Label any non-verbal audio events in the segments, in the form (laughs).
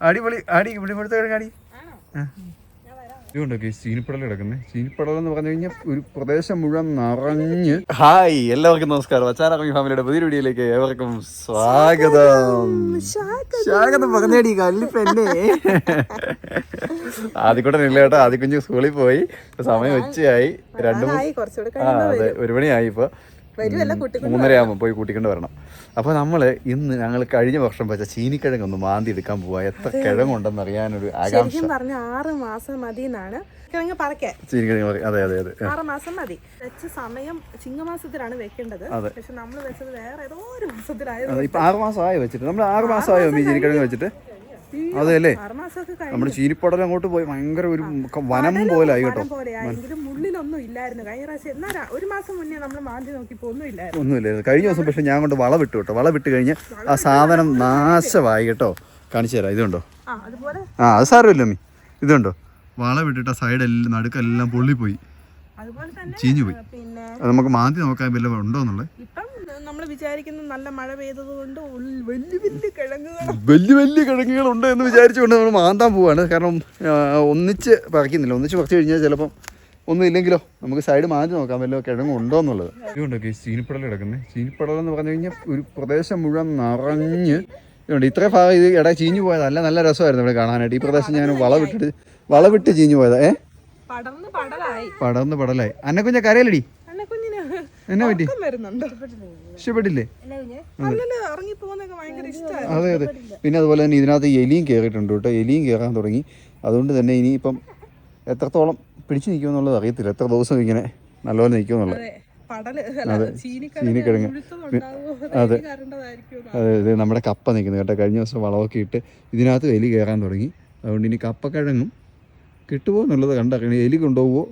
അടിപൊളി അടി ഇവിടെ ഇവിടുത്തെ കിഴങ്ങ് അടി ഇതുകൊണ്ടൊക്കെ ചീനിപ്പടൽ കിടക്കുന്നത് ചീനിപ്പടൽ എന്ന് പറഞ്ഞു കഴിഞ്ഞാൽ ഒരു പ്രദേശം മുഴുവൻ നിറഞ്ഞ് ഹായ് എല്ലാവർക്കും നമസ്കാരം. അച്ചാറാമി ഫാമിലിയുടെ പുതിയ വീഡിയോയിലേക്ക് ഏവർക്കും സ്വാഗതം. സ്വാഗതം. പറഞ്ഞേടി കല്ലിപ്പന്നെ ആദ്യക്കൂടെ നില്ലേട്ടോ ആദ്യ കുഞ്ഞ് സ്കൂളിൽ പോയി. സമയം ഉച്ചയായി. രണ്ടു അതെ ഒരു മണിയായി ഇപ്പൊ. മൂന്നര ആകുമ്പോൾ പോയി കൂട്ടിക്കൊണ്ട് വരണം. അപ്പോൾ നമ്മൾ ഇന്ന് ഞങ്ങൾ കഴിഞ്ഞ വർഷം വെച്ച ചീനിക്കിഴങ്ങ് ഒന്ന് മാന്തി എടുക്കാൻ പോവാ. എത്ര കിഴങ്ങുണ്ടെന്ന് അറിയാനൊരു ആകാംക്ഷ. പറഞ്ഞ ആറ് മാസം മതി എന്നാണ് കിഴങ്ങ് പറക്കാൻ ചീനിക്കിഴങ്ങ് അതെ അതെ അതെ. ആറ് മാസം മതി. വെച്ച സമയം ചിങ്ങമാസത്തിലാണ് വെക്കേണ്ടത്. പക്ഷെ നമ്മൾ വെച്ചത് വേറെ ഏതോ ഒരു മാസത്തിലായത് ഇപ്പൊ ആറ് മാസമായോ വെച്ചിട്ട്. നമ്മൾ ആറ് മാസമായോ ഈ ചീനിക്കിഴങ്ങ് വെച്ചിട്ട്? അതെ അല്ലേ നമ്മുടെ ചീനിപ്പടലം അങ്ങോട്ട് പോയി. ഭയങ്കര ഒരു വനം പോലെ ആയി കേട്ടോ. എങ്കിലും ഉള്ളിലൊന്നും ഇല്ലായിരുന്നു. കഴിഞ്ഞ പ്രാവശ്യം എന്നാ ര- ഒരു മാസം മുന്നേ നമ്മൾ മാന്തി നോക്കിയപ്പോ ഒന്നും ഇല്ലായിരുന്നു. ഒന്നുമില്ലായിരുന്നു. കഴിഞ്ഞ ദിവസം പക്ഷെ ഞാൻ കൊണ്ട് വള വിട്ടു കേട്ടോ. വള വിട്ട് കഴിഞ്ഞ് ആ സാധനം നാശമായി കേട്ടോ. കാണിച്ചു തരാം. ഇതുണ്ടോ? ആ അത് സാരമില്ല അമ്മി. ഇതുണ്ടോ? വള വിട്ടിട്ട് സൈഡ് എല്ലാം നടുക്കെല്ലാം പൊള്ളിപ്പോയി. ചീഞ്ഞു പോയി അത് നമുക്ക് മാന്തി നോക്കാൻ വല്ല ഉണ്ടോ എന്നുള്ളത്? ഇപ്പം നമ്മൾ വിചാരിക്കുന്ന നല്ല മഴ പെയ്തത് കൊണ്ട് വലിയ വലിയ കിഴങ്ങുകൾ വലിയ വലിയ കിഴങ്ങുകളുണ്ട് എന്ന് വിചാരിച്ചുകൊണ്ട് നമ്മൾ മാന്താൻ പോവാണ്. കാരണം ഒന്നിച്ച് പറിക്കുന്നില്ല. ഒന്നിച്ച് പറിച്ചു കഴിഞ്ഞാൽ ചിലപ്പം ഒന്നും ഇല്ലെങ്കിലോ നമുക്ക് സൈഡ് മാറ്റി നോക്കാം വല്ല കിഴങ്ങ് ഉണ്ടോ എന്നുള്ളത്. ഇതുകൊണ്ടൊക്കെ ചീനിപ്പടൽ കിടക്കുന്നത് ചീനിപ്പടൽ എന്ന് പറഞ്ഞു കഴിഞ്ഞാൽ ഒരു പ്രദേശം മുഴുവൻ നിറഞ്ഞ് ഇതുകൊണ്ട് ഇത്രയും ഭാഗം ഇത് ഇട ചീഞ്ഞു പോയതല്ല നല്ല രസമായിരുന്നു ഇവിടെ കാണാനായിട്ട്. ഈ പ്രദേശം ഞാൻ വളവിട്ടിട്ട് വളവിട്ട് ചീഞ്ഞു പോയതാ. ഏ? പടർന്ന് പടലായി. അന്നക്കുഞ്ഞ പടലായി. അന്നെ കുഞ്ഞ കരയിലടി എന്നെ പറ്റി? ഇഷ്ടപ്പെട്ടില്ലേ അതെ അതെ. പിന്നെ അതുപോലെ തന്നെ ഇതിനകത്ത് എലിയും കയറിയിട്ടുണ്ട് കേട്ടോ. എലിയും കയറാൻ തുടങ്ങി. അതുകൊണ്ട് തന്നെ ഇനി ഇനിയിപ്പം എത്രത്തോളം പിടിച്ചു നിൽക്കുമെന്നുള്ളത് അറിയത്തില്ല. എത്ര ദിവസം ഇങ്ങനെ നല്ലപോലെ നിൽക്കുമെന്നുള്ളത്. അതെ ചീനിക്കിഴങ്ങ്. അതെ അതെ അതെ നമ്മുടെ കപ്പ നിൽക്കുന്നത് കേട്ടോ. കഴിഞ്ഞ ദിവസം വളമൊക്കെ ഇട്ട് ഇതിനകത്ത് എലി കയറാൻ തുടങ്ങി. അതുകൊണ്ട് ഇനി കപ്പക്കിഴങ്ങും കിട്ടുമോ എന്നുള്ളത് കണ്ടറിയണം. എലി കൊണ്ടുപോകുമോ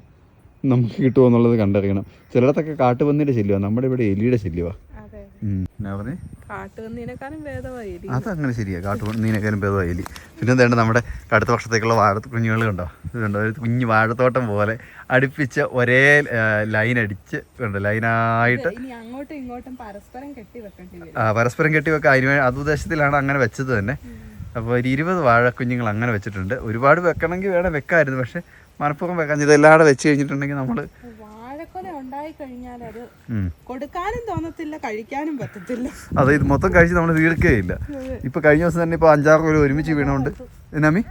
നമുക്ക് കിട്ടുമോ എന്നുള്ളത് കണ്ടറിയണം. ചിലയിടത്തൊക്കെ കാട്ടുപന്നിയുടെ ശല്യമാണ്. നമ്മുടെ ഇവിടെ എലിയുടെ ശല്യമാണ് അതങ്ങനെ ശരിയാ. കാട്ടുപന്നീനേക്കാളും ഭേദമായി എലി പിന്നെ എന്താണ് നമ്മുടെ അടുത്ത വർഷത്തേക്കുള്ള വാഴ കുഞ്ഞുങ്ങൾ കണ്ടോ? ഇത് കണ്ടോ? ഒരു കുഞ്ഞ് വാഴത്തോട്ടം പോലെ അടുപ്പിച്ച് ഒരേ ലൈൻ അടിച്ച് കണ്ടോ? ലൈനായിട്ട് അങ്ങോട്ടും ഇങ്ങോട്ടും പരസ്പരം കെട്ടി വെക്കേണ്ടി ആ, പരസ്പരം കെട്ടിവെക്കുക അതിന് വേ- അത് ഉദ്ദേശത്തിലാണ് അങ്ങനെ വെച്ചത് തന്നെ. അപ്പോൾ ഒരു ഇരുപത് വാഴക്കുഞ്ഞുങ്ങൾ അങ്ങനെ വെച്ചിട്ടുണ്ട്. ഒരുപാട് വെക്കണമെങ്കിൽ വേണം വെക്കാമായിരുന്നു. പക്ഷെ മനഃപൂർവം വെക്കാൻ. ഇതെല്ലാം കൂടെ വെച്ച് കഴിഞ്ഞിട്ടുണ്ടെങ്കിൽ നമ്മൾ ഉണ്ടായി കഴിഞ്ഞാൽ അത് കൊടുക്കാനും തോന്നത്തില്ല കഴിക്കാനും പറ്റത്തില്ല. അത് ഇത് മൊത്തം കഴിച്ച് നമ്മൾ തീർക്കുകയില്ല ഇപ്പൊ കഴിഞ്ഞ ദിവസം തന്നെ ഇപ്പൊ അഞ്ചാറ് കൊല്ലം ഒരുമിച്ച് വീണോണ്ട്. എന്നാമി?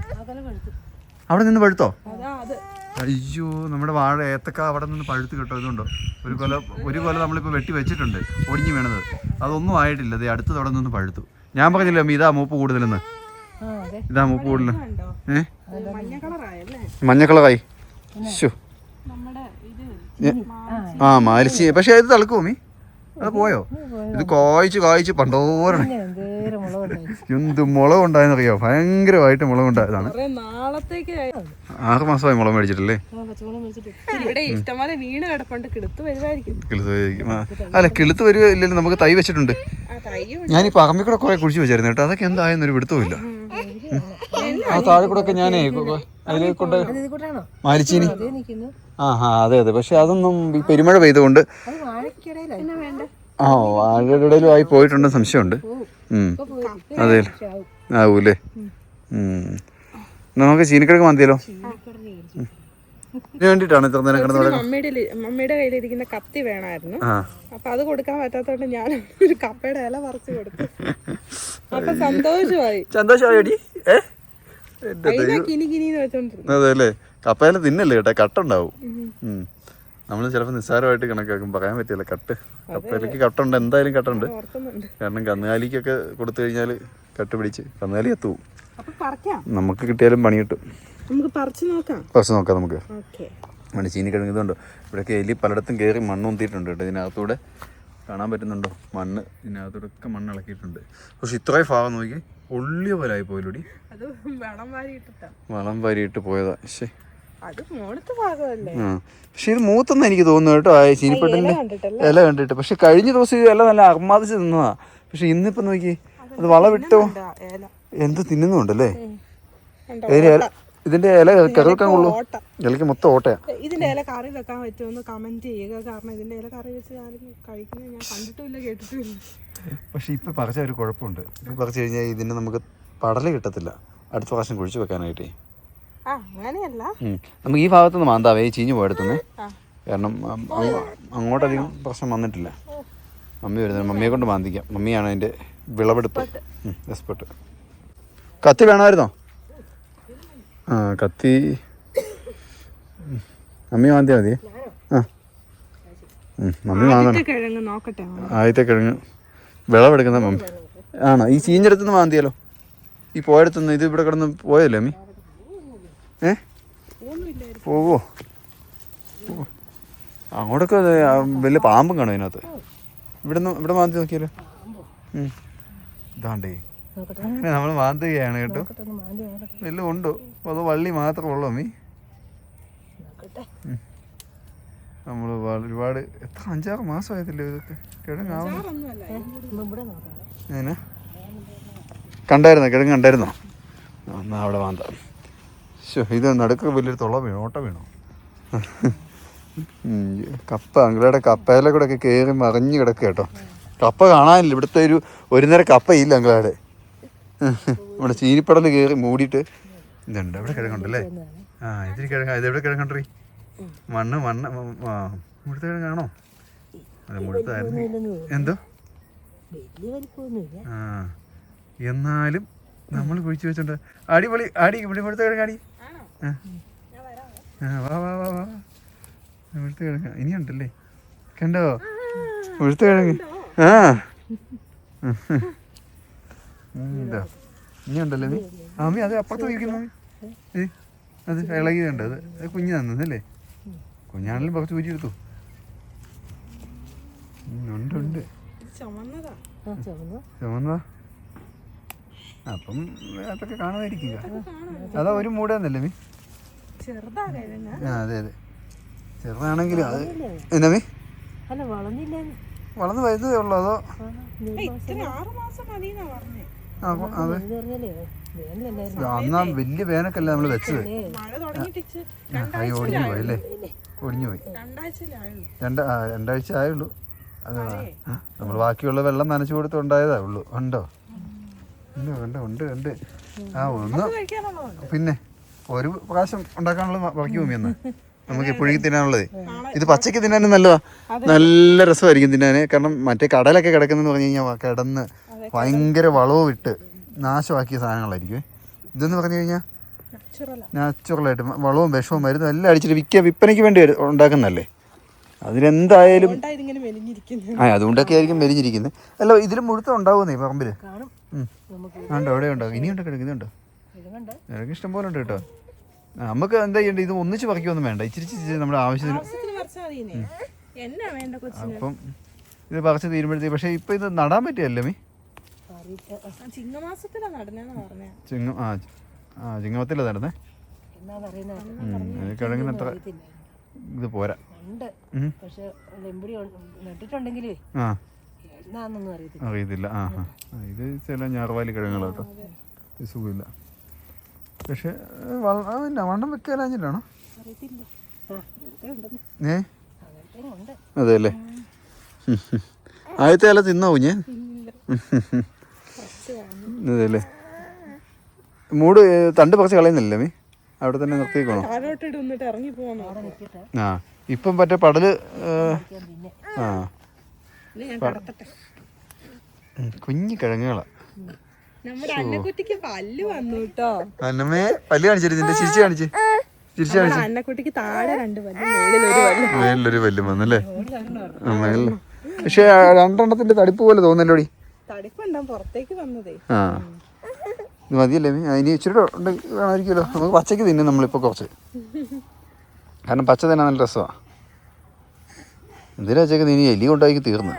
അവിടെ നിന്ന് പഴുത്തോ? അതാ അത്. അയ്യോ നമ്മുടെ വാഴ ഏത്തക്ക അവിടെ നിന്ന് പഴുത്ത് കിട്ടോ ഇതുണ്ടോ? ഒരു കൊല ഒരു കൊല നമ്മളിപ്പോൾ വെട്ടി വെച്ചിട്ടുണ്ട് ഒടിഞ്ഞു വീണത്. അതൊന്നും ആയിട്ടില്ല ഇത് അടുത്ത് അവിടെ നിന്ന് പഴുത്തു. ഞാൻ പറഞ്ഞില്ല അമ്മ ഇതാ മൂപ്പ് കൂടുതലെന്ന്. ഇതാ മൂപ്പ് കൂടുതൽ കണ്ടോ ഏ? മഞ്ഞ കളറായി. ശോ ആ മാലിശി പക്ഷെ ഇത് തളുക്കുമോ അത് പോയോ? ഇത് കായ്ച്ച് കായ്ച്ച് പണ്ടോരണം. എന്ത് മുളക് ഉണ്ടായെന്നറിയോ ഭയങ്കരമായിട്ട് മുളക് ഉണ്ടായതാണ് ആറ് മാസമായി മുളക് മേടിച്ചിട്ടല്ലേ. അല്ല കിളുത്ത് വരിക ഇല്ലല്ലോ നമുക്ക് തൈ വെച്ചിട്ടുണ്ട്. ഞാൻ ഈ പറമ്പിൽ കൂടെ കുറെ കുഴിച്ചു വെച്ചായിരുന്നു കേട്ടോ. അതൊക്കെ എന്തായെന്നൊരു ഇല്ല ആ താഴെ കൂടെ ഒക്കെ ഞാനേ അതിൽ കൊണ്ട് മാലിച്ചീനി. ആ ആ അതെ അതെ. പക്ഷെ അതൊന്നും ഈ പെരുമഴ പെയ്തുകൊണ്ട് ആ വാഴയുടെ ഇടയിലും ആയി പോയിട്ടുണ്ട് സംശയമുണ്ട്. ഉം. അതെ. ആവൂലേ? ഉം. എന്നാ നമുക്ക് ചീനിക്കിഴക്ക് മന്തിയല്ലോ വേണ്ടിട്ടാണ് ഇത്ര നേരം കിടന്നത് മമ്മിയുടെ മമ്മിയുടെ കയ്യിലിരിക്കുന്ന കത്തി വേണമായിരുന്നു. അപ്പൊ അത് കൊടുക്കാൻ പറ്റാത്തോണ്ട് ഞാൻ ഒരു കപ്പയുടെ ഇല പറിച്ചു കൊടുത്തു. അപ്പൊ സന്തോഷമായി. സന്തോഷമായോടി ഏ കിനി കിനിന്ന് വെച്ചോണ്ടിരുന്നു അതെ അല്ലേ കപ്പയില തിന്നല്ലേ കേട്ടോ? കട്ടുണ്ടാവും. നമ്മൾ ചിലപ്പോൾ നിസ്സാരമായിട്ട് കണക്കാക്കും. പറയാൻ പറ്റില്ല കട്ട്. കപ്പയിലേക്ക് കട്ടുണ്ട്. എന്തായാലും കട്ടുണ്ട്. കാരണം കന്നുകാലിക്കൊക്കെ കൊടുത്തു കഴിഞ്ഞാൽ കട്ട് പിടിച്ച് കന്നുകാലി എത്തുവും നമുക്ക് കിട്ടിയാലും പണി കിട്ടും. പറിച്ചു നോക്കാം. നമുക്ക്. മണി ചീനി കിഴങ്ങുന്നുണ്ടോ ഇവിടെയൊക്കെ എലി പലയിടത്തും കയറി മണ്ണ് ഉന്തിയിട്ടുണ്ട് കേട്ടോ. ഇതിനകത്തൂടെ കാണാൻ പറ്റുന്നുണ്ടോ? മണ്ണ്. ഇതിനകത്തൂടെ ഒക്കെ മണ്ണ് ഇളക്കിയിട്ടുണ്ട്. പക്ഷെ ഇത്രയും ഭാഗം നോക്കി ഒള്ളിയ പോലെ ആയി അത് വളം വാരി വാരിയിട്ട് പോയതാ. ശേ പക്ഷെ ഇത് മൂത്തെന്ന് എനിക്ക് തോന്നുന്നു കേട്ടോ. ആ ചീനിപ്പട്ടിന്റെ കണ്ടിട്ടല്ലേ? ഇല കണ്ടിട്ട്. പക്ഷെ കഴിഞ്ഞ ദിവസം ഈ ഇല നല്ല അർമാദിച്ച് തിന്നതാ. പക്ഷെ ഇന്നിപ്പോ നോക്കി അത് വളവിട്ടോ ഇതാ, എന്ത് തിന്നുന്നുണ്ടല്ലേ? ഇതിന്റെ ഇല കറിവെക്കാൻ കൊള്ളൂ ഇലക്ക് മൊത്തം ഓട്ടയാ. ഇതിന്റെ ഇല കറി വെക്കാൻ പറ്റുമെന്ന് കമന്റ് ചെയ്യുക. കാരണം ഇതിന്റെ ഇല കറി വെച്ച് ആരും കഴിക്കുന്നത് ഞാൻ കണ്ടിട്ടുമില്ല കേട്ടിട്ടുമില്ല. പക്ഷെ ഇപ്പൊ പറിച്ച ഒരു കുഴപ്പമുണ്ട്. ഇപ്പം പറിച്ചു കഴിഞ്ഞാൽ ഇതിന് നമുക്ക് പടൽ കിട്ടത്തില്ല. അടുത്ത പ്രാവശ്യം കുഴിച്ചു വെക്കാനായിട്ടേ. അങ്ങനെയല്ല. നമുക്ക് ഈ ഭാഗത്തുനിന്ന് മാന്താവേ ഈ ചീഞ്ഞ് പോയെടുത്തുനിന്ന് ആ കാരണം അങ്ങോട്ടധികം പ്രശ്നം വന്നിട്ടില്ല. മമ്മി വരുന്നത് മമ്മിയെ കൊണ്ട് മാന്തിക്കാം. മമ്മിയാണ് അതിന്റെ വിളവെടുപ്പ്. എക്സ്പെർട്ട് കത്തി വേണമായിരുന്നോ? ആ കത്തി. മമ്മി മാന്തിയാൽ മതി. ആ. മമ്മി മാന്തണം. ആദ്യത്തെ കിഴങ്ങ്. വിളവെടുക്കുന്ന മമ്മി ആണോ? ഈ ചീഞ്ഞെടുത്തുനിന്ന് മാന്തിയാലോ? ഈ പോയടുത്തുനിന്ന് ഇത് ഇവിടെ കിടന്ന് പോയല്ലേ അമ്മി? ഏ? പോവോ. അങ്ങോട്ടൊക്കെ വലിയ പാമ്പും കാണും അതിനകത്ത്. ഇവിടെ നിന്ന് ഇവിടെ മാന്തി നോക്കിയാലോ? ഇതാണ്ടേ. അങ്ങനെ നമ്മൾ മാന്തുകയാണ് കേട്ടോ. വല്ലതും ഉണ്ടോ? അതോ വള്ളി മാത്രമേ ഉള്ളൂ അമ്മി? നമ്മൾ ഒരുപാട് എത്ര അഞ്ചാറ് മാസമായതില്ലേ ഇതൊക്കെ? കിഴങ്ങാവുന്നു കണ്ടായിരുന്നോ? കിഴങ്ങ് കണ്ടായിരുന്നോ എന്നാ അവിടെ വാന്താ ശോ ഇത് നടുക്ക് വലിയൊരു തുള വീണു ഓട്ട വീണു. കപ്പ അങ്കിളുടെ കപ്പയിലെ കൂടെ ഒക്കെ കയറി മറിഞ്ഞ് കിടക്കുക കേട്ടോ. കപ്പ കാണാനില്ല ഇവിടുത്തെ ഒരു ഒരു നേരം കപ്പയില്ല അങ്കിളാടെ. നമ്മുടെ ചീനിപ്പടൽ കയറി മൂടിയിട്ട്. ഇതുണ്ട് എവിടെ കിഴങ്ങുണ്ടല്ലേ ആ ഇതിന് കിഴങ്ങ ഇത് എവിടെ കിഴങ്ങുണ്ടീ മണ്ണ് മണ്ണ് മുഴുത്ത കിഴങ്ങാണോ അതെ മുഴുത്തായിരുന്നു എന്തോ? ആ എന്നാലും നമ്മൾ കുഴിച്ചു വെച്ചോണ്ട് അടിപൊളി അടി ഇവിടെ മുഴുത്ത കിഴങ്ങ് അടി വാ വാ വാ വാ. മുഴുത്ത കിഴങ്ങ് ഇനിയുണ്ടല്ലേ? കണ്ടോ? മുഴുത്ത കിഴങ്ങ് ആ. ഇതാ. ഇനിയുണ്ടല്ലേ നീ? ആമി അത് അപ്പുറത്ത് വയ്ക്കുന്നു ഏ അത് ഇളകിയതുണ്ട്. അത് കുഞ്ഞു കുഞ്ഞ് തന്നല്ലേ കുഞ്ഞാണെങ്കിലും പകച്ചു ഊരി എടുത്തു. ഉണ്ട് ഉണ്ട്. ചുമന്നതാ. അപ്പം അതൊക്കെ കാണുമായിരിക്കുക അതാ ഒരു മൂടാന്നല്ലേ മീ? ചെറുതാ ആ അതെ അതെ. ചെറുതാണെങ്കിലും അത് എന്നാ മീ? വളർന്ന് വലുതേ ഉള്ളൂ അതോ? അന്നാ വലിയ വേനക്കല്ലേ നമ്മൾ വെച്ചത്. കൈ തുടങ്ങിയിട്ട് ആ, കൈ ഒടിഞ്ഞു പോയി. രണ്ട് ആ, രണ്ടാഴ്ച ആയുള്ളൂ അതാ. നമ്മൾ ബാക്കിയുള്ള വെള്ളം നനച്ചു കൊടുത്തുണ്ടായതാ ഉള്ളൂ. ഉണ്ടോ? ഉണ്ട് ഉണ്ട് ഉണ്ട് ഉണ്ട്. ആ ഒന്ന് പിന്നെ ഒരു പ്രാവശ്യം ഉണ്ടാക്കാനുള്ള ബാക്കി ഭൂമി എന്ന് (laughs) നമുക്ക് എപ്പോഴും തിന്നാനുള്ളത്. ഇത് പച്ചയ്ക്ക് തിന്നാനും നല്ലതാ. നല്ല രസമായിരിക്കും തിന്നാന്. കാരണം മറ്റേ കടലൊക്കെ കിടക്കുന്നെന്ന് പറഞ്ഞു കഴിഞ്ഞാൽ കിടന്ന് ഭയങ്കര വളവും ഇട്ട് നാശമാക്കിയ സാധനങ്ങളായിരിക്കും ഇതെന്ന് പറഞ്ഞു കഴിഞ്ഞാൽ നാച്ചുറലായിട്ട് വളവും വിഷവും മരുന്നും എല്ലാം അടിച്ചിട്ട് വിൽക്കുക വിൽപ്പനയ്ക്ക് വേണ്ടി ഉണ്ടാക്കുന്നതല്ലേ? അതിനെന്തായാലും ആ അതുകൊണ്ടൊക്കെ ആയിരിക്കും മെലിഞ്ഞിരിക്കുന്നത്. അല്ല ഇതിൽ മുഴുത്ത ഉണ്ടാവുന്നേ പറമ്പിൽ നമുക്ക് ഉണ്ടോ? അവിടെ ഉണ്ടാവും ഇനിയുണ്ട് കിടക്കുന്നുണ്ടോ എനിക്ക് ഇഷ്ടം പോലെ ഉണ്ട് കേട്ടോ. നമുക്ക് എന്താ ചെയ്യേണ്ടത് ഇത് ഒന്നിച്ച് പറിക്കൊന്നും വേണ്ട. ഇച്ചിരി ഇച്ചിരി നമ്മുടെ ആവശ്യത്തിന് അപ്പം ഇത് പറിച്ച് തീരുമ്പോഴത്തേക്ക് പക്ഷേ ഇപ്പം ഇത് നടാൻ പറ്റിയല്ലേ മീ? ചിങ്ങമാസത്തിലാ നടന്നേന്ന് പറഞ്ഞേ. ചിങ്ങം ആ ആ ചിങ്ങമത്തില്ല നടന്നേ കിഴങ്ങിന് അത്ര ഇത് പോരാ. പക്ഷെ ലെമ്പടി നട്ടിട്ടുണ്ടെങ്കിലേ അറിയത്തില്ല. ആ ആ. ഇത് ചില ഞാറുവാലി കിഴങ്ങുകളാട്ടോ ഇത് സുഖമില്ല. പക്ഷെ ആ, വണ്ണം ഉണ്ടെന്ന്. ഏ? അതെ അല്ലേ ആദ്യത്തെ ഇല തിന്നാവും ഞാൻ? അതെ അല്ലേ മൂട് തണ്ട് പറിച്ച് കളയുന്നില്ല മീ അവിടെ തന്നെ നിർത്തിക്കോണോ ആ ഇപ്പം മറ്റേ പടൽ ആ. കുഞ്ഞു കിഴങ്ങുകളാ. അന്നമ്മേ പല്ല് കാണിച്ചിരുന്നു നിന്റെ ചിരിച്ച് കാണിച്ച്. ചിരിച്ചു കാണിച്ച്. അന്നക്കുട്ടിക്ക് താഴെ രണ്ട് പല്ല് വന്നല്ലേ? പക്ഷെ രണ്ടെണ്ണത്തിന്റെ തടിപ്പ് പോലെ തോന്നല്ലോടി തടിപ്പ് പുറത്തേക്ക് വന്നതേ. ആ. ഇത് മതിയല്ലേ? അതിന് ഇനി ഇച്ചിരി ഉണ്ട് വേണമായിരിക്കുമല്ലോ. നമുക്ക് പച്ചയ്ക്ക് തിന്നും നമ്മളിപ്പോൾ കുറച്ച്. കാരണം പച്ച തന്നെ നല്ല രസമാണ് എന്തിനാ പച്ചയ്ക്ക് തിന്നി എലി കൊണ്ടാക്കി തീർന്നു.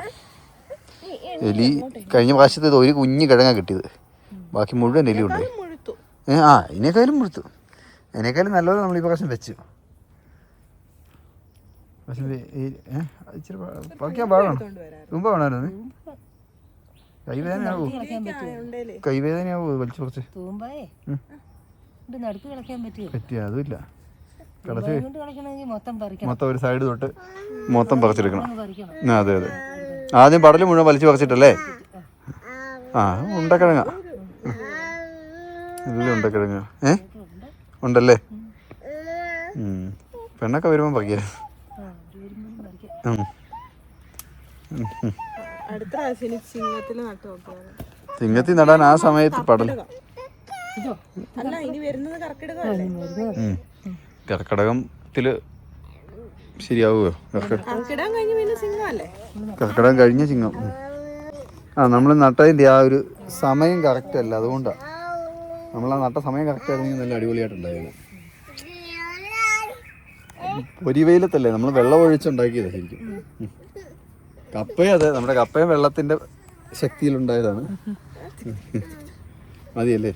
എലി കഴിഞ്ഞ പ്രാവശ്യത്തെ ഒരു കുഞ്ഞ് കിഴങ്ങാ കിട്ടിയത്. ബാക്കി മുഴുവൻ എലി ഉണ്ട് ആ ഇതിനേക്കാളും മുഴുത്തു. അതിനേക്കാളും നല്ലത് നമ്മൾ ഈ പ്രാവശ്യം വെച്ചു. പക്ഷേ ഇച്ചിരി പറിക്കാൻ പാടാണ്. തുമ്പ വേണമായിരുന്നു. കൈവേദനയാവോ കൈവേദനയാവോ വലിച്ചു കുറച്ച്? ഉം. പറ്റിയ അതുമില്ല. മൊത്തം ഒരു സൈഡ് തൊട്ട് മൊത്തം പറിച്ചെടുക്കണം. അതെ അതെ. ആദ്യം പടൽ മുഴുവൻ വലിച്ചു പറിച്ചിട്ടല്ലേ? ആ ഉണ്ടക്കിഴങ്ങ. എല്ലാം ഉണ്ട് കിഴങ്ങ് ഏ? ഉണ്ടല്ലേ? ഉം. പെണ്ണൊക്കെ വരുമ്പോൾ പറിക്കാം. പറിക്കാം. അടുത്ത പ്രാവശ്യം ചിങ്ങത്തിൽ നട്ടു നടാൻ ആ സമയത്ത് പടൽ ഇതോ അല്ല ഇനി വരുന്നത് കർക്കിടകമല്ലേ ഉം. കർക്കിടകത്തിൽ ശരിയാവുമോ കർക്കിട കർക്കിടകം കഴിഞ്ഞ് പിന്നെ സിംഹമല്ലേ കർക്കിടകം കഴിഞ്ഞ ചിങ്ങം ആ നമ്മൾ നട്ടതിന്റെ ആ ഒരു സമയം കറക്റ്റ് അല്ല അതുകൊണ്ടാണ് നമ്മൾ ആ നട്ട സമയം കറക്റ്റ് ആയിരുന്നെങ്കിൽ നല്ല അടിപൊളിയായിട്ടുണ്ടായത് പൊരിവെയിലത്തല്ലേ? നമ്മൾ വെള്ളം ഒഴിച്ചുണ്ടാക്കിയതാ ശരിക്കും. കപ്പയും അതെ നമ്മുടെ കപ്പയും വെള്ളത്തിന്റെ ശക്തിയിലുണ്ടായതാണ്. മതിയല്ലേ?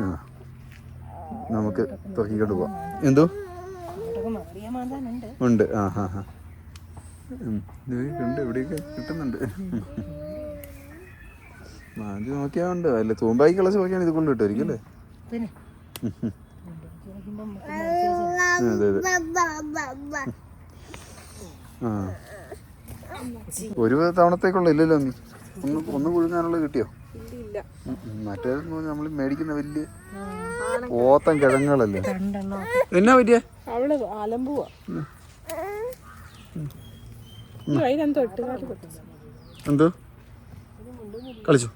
ആ. നമുക്ക് തുറക്കിക്കൊണ്ട് പോവാം. എന്തോ? ഉണ്ട്. ആ ഹാ ഹാ. ഉണ്ട് ഇവിടെയൊക്കെ കിട്ടുന്നുണ്ട്. മാഞ്ചി നോക്കിയാ ഉണ്ട്. അല്ല തൂമ്പായി കളച്ച് നോക്കിയാണ് ഇത് കൊണ്ട് കിട്ടുമായിരിക്കും അല്ലേ? അതെ അതെ. ആ. ഒരു തവണത്തേക്കുള്ള ഇല്ലല്ലോ നീ ഒന്ന് ഒന്ന് പുഴുങ്ങാനുള്ളത് കിട്ടിയോ? ഉം. നമ്മൾ മേടിക്കുന്ന വലിയ ഓത്തം കിഴങ്ങുകളല്ലേ? രണ്ടെണ്ണം എന്നാ പറ്റിയ? അവൾ അലമ്പുവാ എന്തോ? കളിച്ചു?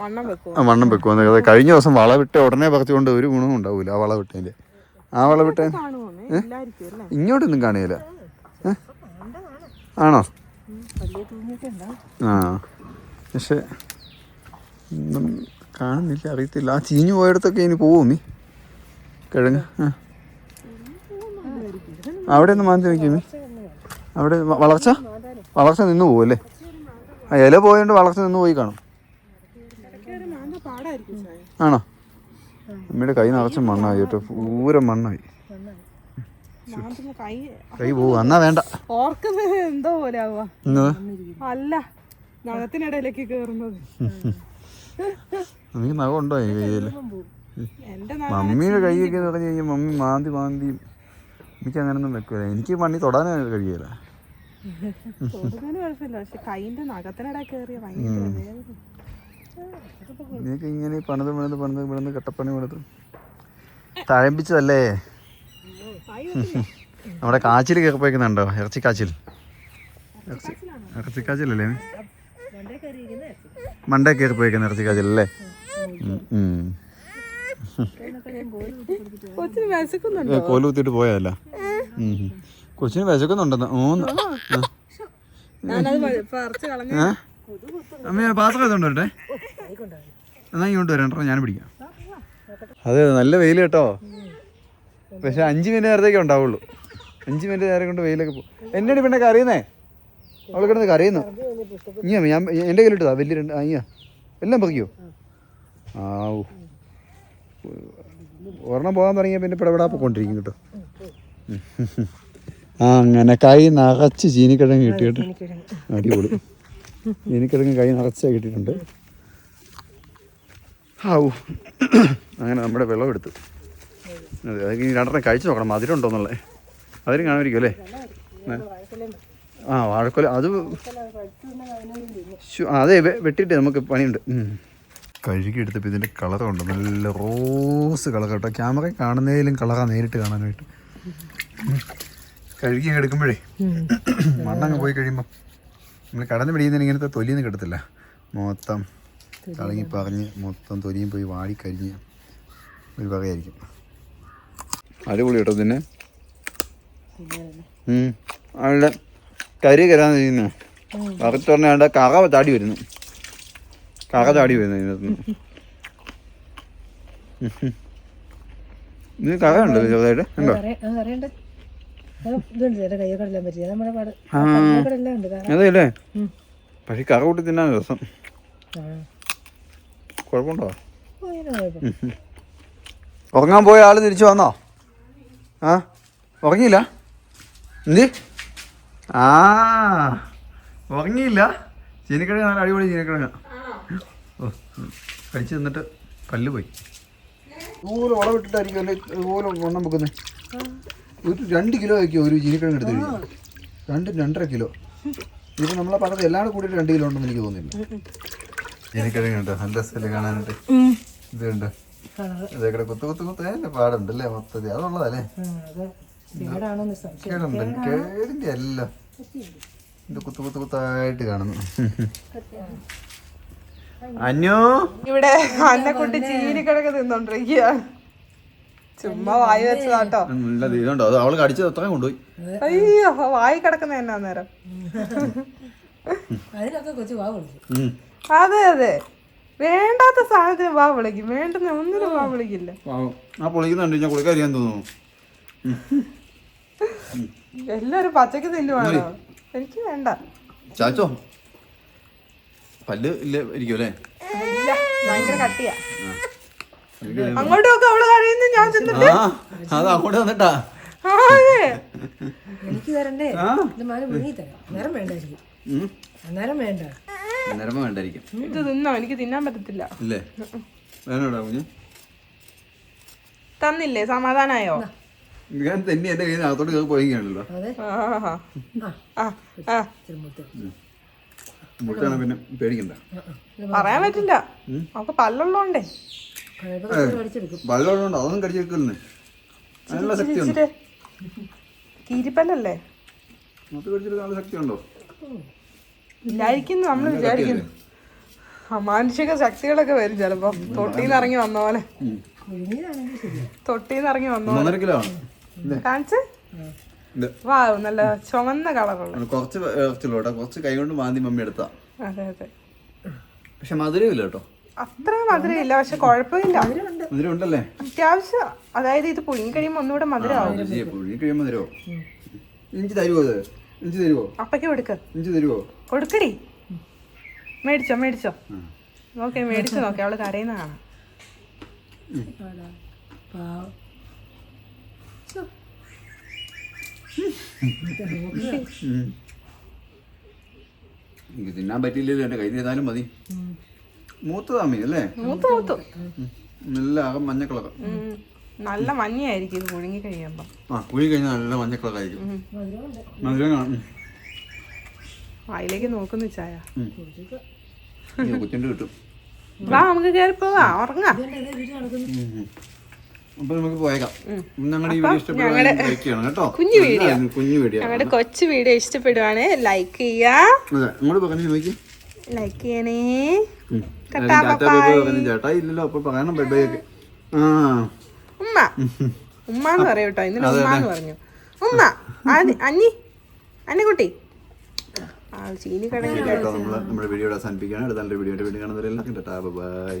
വണ്ണം- വെക്കും കഴിഞ്ഞ ദിവസം വള വിട്ട ഉടനെ പറിച്ചുകൊണ്ട് ഒരു ഗുണവും ഉണ്ടാവൂല ആ വള വിട്ടതിന്റെ ആ വള വിട്ടേ കാണുമോന്നേ ഇല്ലായിരിക്കും അല്ലേ? ഇങ്ങോട്ടൊന്നും കാണുകയില്ല ഏ? ആണോ? ആ. പക്ഷെ ഒന്നും കാണുന്നില്ല അറിയത്തില്ല. ആ ചീഞ്ഞു പോയടത്തൊക്കെ ഇനി പോവും നീ? കിഴങ്ങ് അവിടെ ഒന്ന് മാന്തി നോക്കിയോ അവിടെ വളർച്ച? വളർച്ച നിന്ന് പോവല്ലേ ആ ഇല പോയതുകൊണ്ട് വളർച്ച നിന്ന് പോയി കാണും. ആണോ? അമ്മയുടെ കൈ നിറച്ച മണ്ണായി കേട്ടോ. പൂരം മണ്ണായി. കൈ കൈ പോവും. എന്നാ വേണ്ട. ഓർക്കുന്നത് എന്തോ പോലെ ആവുക അല്ല നഖത്തിനിടയിലേക്ക് കേറുന്നത്. എനിക്ക് നഖമുണ്ടോ ഈ നഖം മമ്മിയുടെ കൈയൊക്കെ പറഞ്ഞു കഴിഞ്ഞാൽ മമ്മി മാന്തി മാന്തി. എനിക്ക് അങ്ങനൊന്നും വെക്കൂല. എനിക്ക് പണി തൊടാനേ വേദന. നിനക്ക് ഇങ്ങനെ പണിത് പണിത് പണിത് പണിത് കട്ടപ്പണി പണിത് തഴമ്പിച്ചതല്ലേ. നമ്മുടെ കാച്ചിൽ കയറിപ്പോയിക്കുന്നുണ്ടോ ഇറച്ചി കാച്ചിൽ ഇറച്ചി കാച്ചിലല്ലേ രണ്ടേ കയറി പോയിക്കുന്ന മണ്ടേ കയറിപ്പോയിക്കുന്ന ഇറച്ചി കാച്ചിൽ അല്ലേ കോൽ കുത്തിയിട്ട് പോയതല്ല. കൊച്ചിന് വിശക്കുന്നുണ്ടെന്ന്. ഏ? അമ്മ പാത്രം ഏട്ടെ എന്നാ ഇങ്ങോട്ട് വരണ്ടോ ഞാൻ പിടിക്കാം. അതെ നല്ല വെയിൽ കേട്ടോ. പക്ഷെ അഞ്ച് മിനിറ്റ് നേരത്തേക്കേ ഉണ്ടാവുള്ളൂ. അഞ്ച് മിനിറ്റ് നേരം കൊണ്ട് വെയിലൊക്കെ പോകും എന്നോട് പിന്നെ കറിയുന്നേ അവൾ കിടന്ന് കറിയുന്നു ഇനിയാ ഞാൻ എന്റെ കയ്യിലിട്ടതാ വലിയ രണ്ട് അയ്യാ എല്ലാം പൊക്കിയോ ആവൂ. ഒരെണ്ണം പോകാൻ തുടങ്ങിയ പിന്നെ പിടപെടാ പൊക്കൊണ്ടിരിക്കും കേട്ടോ ആ അങ്ങനെ കൈ നിറച്ച് ചീനിക്കിഴങ്ങ് കിട്ടി കേട്ടോ അടിപൊളി. ചീനിക്കിഴങ്ങ് കൈ നിറച്ച് കിട്ടിയിട്ടുണ്ട്. ആവൂ. അങ്ങനെ നമ്മുടെ വെള്ളം എടുത്തു അതെ അത് ഇനി രണ്ടെണ്ണം കഴിച്ചു നോക്കണം. മധുരം ഉണ്ടോന്നുള്ളത് അതിന് കാണുമായിരിക്കും അല്ലേ? ആ വാഴക്കൊല അത് അതെ വെട്ടിയിട്ട് നമുക്ക് പണിയുണ്ട്. കഴുകിയെടുത്തപ്പോൾ കഴുകി എടുത്തപ്പോൾ ഇതിന്റെ കളറുണ്ട് നല്ല റോസ് കളർ കേട്ടോ. ക്യാമറ കാണുന്നതിലും കളറാ നേരിട്ട് കാണാനായിട്ട്. കഴുകി എടുക്കുമ്പോഴേ മണ്ണങ്ങ് പോയി കഴിയുമ്പോൾ നമ്മൾ കടന്ന് പിടിക്കുന്നതിന് ഇങ്ങനത്തെ തൊലിയൊന്നും കിട്ടത്തില്ല. മൊത്തം കളങ്ങി പറഞ്ഞ് മൊത്തം തൊലിയും പോയി വാടിക്കരിഞ്ഞ് ഒരു വകയായിരിക്കും. അടിപൊളി കേട്ടോ പിന്നെ. അവളുടെ കരി കരാന്ന് ചെയ്യുന്നു. വറുത്ത് പറഞ്ഞാൽ അവളുടെ കറ താടി വരുന്നു. കറ താടി വരുന്നു ഇതിനകത്ത്. ഇത് കറ ഉണ്ടോ ചെറുതായിട്ട് ഉണ്ടോ അതെയല്ലേ. പക്ഷെ കറ കൂട്ടി തിന്നാൻ രസം. കുഴപ്പമുണ്ടോ? ഉറങ്ങാൻ പോയ ആൾ തിരിച്ചു വന്നോ? ആ ഉറങ്ങിയില്ല? എന്തി? ആ ഉറങ്ങിയില്ല. ചീനിക്കിഴങ്ങ് നല്ല അടിപൊളി ചീനിക്കിഴങ്ങ ഓ കഴിച്ചു തന്നിട്ട് പല്ല് പോയി. ഇതുപോലെ വളവിട്ടിട്ടായിരിക്കും അല്ലേ ഇതുപോലെ വണ്ണം വെക്കുന്നത്. ഒരു രണ്ട് കിലോ ആയിരിക്കും ഒരു ചീനിക്കിഴങ്ങ് എടുത്ത് കഴിഞ്ഞാൽ രണ്ട് രണ്ടര കിലോ. ഇപ്പം നമ്മളെ പറഞ്ഞത് എല്ലാവരും കൂടെ കൂടിയിട്ട് രണ്ട് കിലോ ഉണ്ടെന്ന് എനിക്ക് തോന്നുന്നില്ല ഉണ്ട്. നല്ല സ്ഥലം കാണാനുണ്ട് ഇത് കണ്ടോ ഇതൊക്കെ കുത്തു കുത്തു കുത്തു അതിന്റെ പാടുണ്ടല്ലേ മൊത്തത്തിൽ? അതുള്ളതല്ലേ? അതെ. കേടാണോന്ന് സംശയം. കേടുണ്ട്. കേടിന്റെ അല്ല ഇത് കുത്തു കുത്തു കുത്തായിട്ട് കാണുന്നു. അന്നു? ഇവിടെ അന്നക്കുട്ടി ചീനിക്കിടക്ക് തിന്നോണ്ടിരിക്കുക ചുമ്മാ വായി വെച്ചതാട്ടോ. നല്ല ഇതുണ്ടോ. അത് അവൾ കടിച്ചത് അത്രയും കൊണ്ടുപോയി. അയ്യോ വായി കിടക്കുന്ന എന്നാ നേരം അതിനൊക്കെ കൊച്ചു വാ അതെ അതെ. വേണ്ടാത്ത സാധനത്തിന് വാ വിളിക്കും വേണ്ടുന്ന ഒന്നിനും വാ വിളിക്കില്ല. ആ പൊളിക്കുന്നുണ്ട് ഞാൻ കുളിക്കാരിയാൻ തോന്നുന്നു. എല്ലാരും പച്ചക്ക് തിന്നുവാണോ? എനിക്ക് വേണ്ട. ചാച്ചോ പല്ല് ഇല്ല ഇരിക്കും അല്ലേ? ഇല്ല, ഭയങ്കര കട്ടിയാ. അങ്ങോട്ടും ഒക്കെ അവൾ കഴിയുന്നു ഞാൻ അത് അങ്ങോട്ട് വന്നിട്ടാ. എനിക്ക് തരണ്ടേ? ഇത് മുങ്ങി തരാം. വേണ്ടായിരിക്കും. അന്നേരം വേണ്ട. നേരം വേണ്ടായിരിക്കും. ഇത് തിന്നോ? എനിക്ക് തിന്നാൻ പറ്റത്തില്ല. ഇല്ലേ? വേണോടാ കുഞ്ഞു? തന്നില്ലേ? സമാധാനായോ? ഞാൻ തന്നെ എന്റെ കയ്യിൽ അകത്തോട്ട് കയറി പോയിക്കാണല്ലോ മുട്ടാണ് പിന്നെ പേടിക്കണ്ട. പറയാൻ പറ്റില്ല. അവക്ക് പല്ലുള്ളോണ്ടേ. വെള്ളമുള്ളതുകൊണ്ട് അതൊന്നും കടിച്ചെടുക്കുന്നേ അതിനുള്ള ശക്തി ഉണ്ടോ ഇച്ചിരി. കീരിപ്പല്ലല്ലേ? മൊത്തം കടിച്ചെടുക്കാനുള്ള ശക്തി ഉണ്ടോ ഇല്ലായിരിക്കും നമ്മൾ വിചാരിക്കുന്നു. അമാനുഷിക ശക്തികളൊക്കെ വരും ചിലപ്പോ. തൊട്ടിന്ന് ഇറങ്ങി വന്ന പോലെ. തൊട്ടിന്ന് ഇറങ്ങി വന്ന പോലെ. കാണിച്ച്? വാ നല്ല ചുമന്ന കളറുള്ള. അത് കുറച്ച് കുറച്ച് കൈ കൊണ്ട് മാന്തി മമ്മി എടുത്താ. അതെ അതെ. പക്ഷെ മധുരമില്ല കേട്ടോ. അത്ര മധുരമില്ല പക്ഷെ കുഴപ്പമില്ല. മധുരം ഉണ്ടല്ലേ? അത്യാവശ്യം അതായത് ഇത് പുഴുങ്ങി കഴിയുമ്പോൾ ഒന്നുകൂടെ മധുരമാവും. പുഴി കഴിയുമ്പോൾ ഇഞ്ചി തരുമോ ഇഞ്ചി തരുമോ അപ്പയ്ക്ക് കൊടുക്ക്. ഇഞ്ചി തരുമോ കൊടുക്കടി. മേടിച്ചോ മേടിച്ചോ. ഓക്കെ മേടിച്ചു നോക്കി അവൾ കരയുന്ന കാണാം. എനിക്ക് തിന്നാൻ പറ്റിയില്ലല്ലോ എന്റെ കയ്യിൽ ചെയ്താലും മതി. മൂത്തതാമി അല്ലേ? മൂത്ത് മൂത്തു. നല്ല ആകെ നല്ല മഞ്ഞയായിരിക്കും ഇത് പുഴുങ്ങി കഴിയുമ്പോ. ആ കുഴി കഴിഞ്ഞാൽ നല്ല മഞ്ഞ കളറായിരിക്കും മധുരമുണ്ട് മധുരം കാണും. വായിലേക്ക് നോക്കുന്നു ചായ. കിട്ടും. വാ നമുക്ക് കയറി പോവാ ഉറങ്ങാ. കേട്ടോ. കുഞ്ഞു വീഡിയോ. ഞങ്ങളുടെ കൊച്ചു വീഡിയോ ഇഷ്ടപ്പെടുവാണ്. ലൈക്ക് ചെയ്യാ. അങ്ങോട്ട് പറഞ്ഞു നോക്കി ലൈക്ക് ചെയ്യണേ. ഉമ്മ. ഉമ്മ എന്ന് പറയൂ കേട്ടോ. ഇന്നലെ ഉമ്മ എന്ന് പറഞ്ഞു. ഉമ്മ അന്നി അന്നിക്കുട്ടി. കടങ്ങി കേട്ടോ. നമ്മൾ നമ്മുടെ വീഡിയോ അവസാനിപ്പിക്കുകയാണ്. അടുത്ത നല്ലൊരു വീഡിയോ വീണ്ടും കാണുന്നവരെല്ലാം കേട്ടോ ബൈ